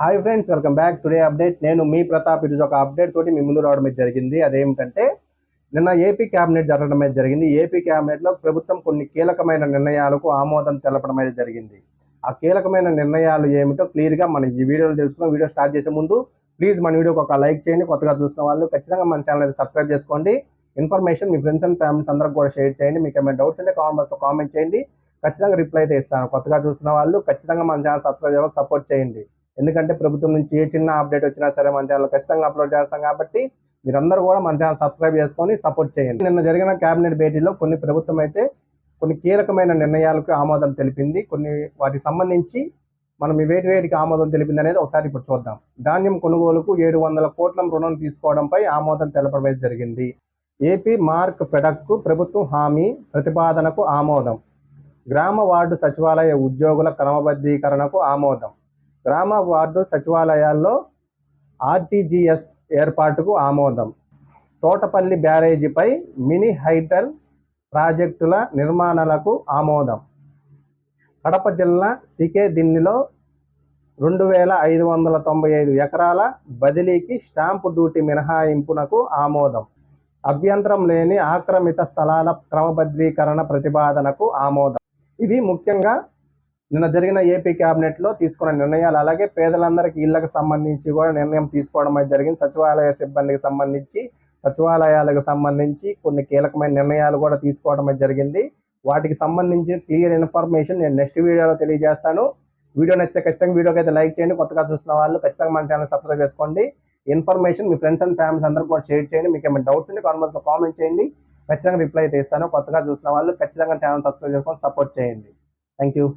Hi friends welcome back today update నేను మీ ప్రతాప్. ఈరోజు ఒక అప్డేట్ తోటి మీ ముందు రావడం జరిగింది. అదేమిటంటే నిన్న ఏపీ క్యాబినెట్ జరగడం అయితే జరిగింది. ఏపీ క్యాబినెట్లో ప్రభుత్వం కొన్ని కీలకమైన నిర్ణయాలకు ఆమోదం తెలపడం అయితే జరిగింది. ఆ కీలకమైన నిర్ణయాలు ఏమిటో క్లియర్గా మనం ఈ వీడియోలో తెలుసుకున్నాం వీడియో స్టార్ట్ చేసే ముందు ప్లీజ్ మన వీడియోకి ఒక లైక్ చేయండి. కొత్తగా చూసిన వాళ్ళు ఖచ్చితంగా మన ఛానల్ అయితే సబ్స్క్రైబ్ చేసుకోండి. ఇన్ఫర్మేషన్ మీ ఫ్రెండ్స్ అండ్ ఫ్యామిలీస్ అందరికి కూడా షేర్ చేయండి. మీకు ఏమైనా డౌట్స్ ఉంటే కామెంట్ బాక్స్లో కామెంట్ చేయండి. ఖచ్చితంగా రిప్లై అయితే ఇస్తాను. కొత్తగా చూసిన వాళ్ళు ఖచ్చితంగా మన ఛానల్ సబ్స్క్రైబ్ చేయాలి సపోర్ట్ చేయండి. ఎందుకంటే ప్రభుత్వం నుంచి ఏ చిన్న అప్డేట్ వచ్చినా సరే మన ఛానల్ ఖచ్చితంగా అప్లోడ్ చేస్తాం కాబట్టి మీరందరూ కూడా మన ఛానల్ సబ్స్క్రైబ్ చేసుకొని సపోర్ట్ చేయండి. నిన్న జరిగిన కేబినెట్ భేటీలో కొన్ని ప్రభుత్వం అయితే కొన్ని కీలకమైన నిర్ణయాలకు ఆమోదం తెలిపింది. కొన్ని వాటికి సంబంధించి మనం ఈ వేటి వేటికి ఆమోదం తెలిపింది అనేది ఒకసారి ఇప్పుడు చూద్దాం. ధాన్యం కొనుగోలుకు ఏడు వందల కోట్ల రుణం తీసుకోవడంపై ఆమోదం తెలపడం జరిగింది. ఏపీ మార్క్ ఫెడక్కు ప్రభుత్వం హామీ ప్రతిపాదనకు ఆమోదం. గ్రామ వార్డు సచివాలయ ఉద్యోగుల క్రమబద్ధీకరణకు ఆమోదం. గ్రామ వార్డు సచివాలయాల్లో ఆర్టీజీఎస్ ఏర్పాటుకు ఆమోదం. తోటపల్లి బ్యారేజీపై మినీ హైటల్ ప్రాజెక్టుల నిర్మాణాలకు ఆమోదం. కడప జిల్లా సికే దిన్నిలో రెండు వేల ఐదు వందల తొంభై ఐదు ఎకరాల బదిలీకి స్టాంపు డ్యూటీ మినహాయింపునకు ఆమోదం. అభ్యంతరం లేని ఆక్రమిత స్థలాల క్రమబద్ధీకరణ ప్రతిపాదనకు ఆమోదం. ఇవి ముఖ్యంగా నిన్న జరిగిన ఏపీ క్యాబినెట్లో తీసుకున్న నిర్ణయాలు అలాగే పేదలందరికీ ఇళ్ళకు సంబంధించి కూడా నిర్ణయం తీసుకోవడం అనేది జరిగింది. సచివాలయ సిబ్బందికి సంబంధించి సచివాలయాలకు సంబంధించి కొన్ని కీలకమైన నిర్ణయాలు కూడా తీసుకోవడం అనేది జరిగింది. వాటికి సంబంధించిన క్లియర్ ఇన్ఫర్మేషన్ నేను నెక్స్ట్ వీడియోలో తెలియజేస్తాను. వీడియో నచ్చితే ఖచ్చితంగా వీడియోకి అయితే లైక్ చేయండి. కొత్తగా చూసిన వాళ్ళు ఖచ్చితంగా మన ఛానల్ సబ్స్క్రైబ్ చేసుకోండి. ఇన్ఫర్మేషన్ మీ ఫ్రెండ్స్ అండ్ ఫ్యామిలీస్ అందరూ కూడా షేర్ చేయండి. మీకు ఏమైనా డౌట్స్ ఉంటే కామెంట్స్లో కామెంట్ చేయండి. ఖచ్చితంగా రిప్లై అయితే ఇస్తాను. కొత్తగా చూసిన వాళ్ళు ఖచ్చితంగా ఛానల్ సబ్స్క్రైబ్ చేసుకొని సపోర్ట్ చేయండి. Thank you.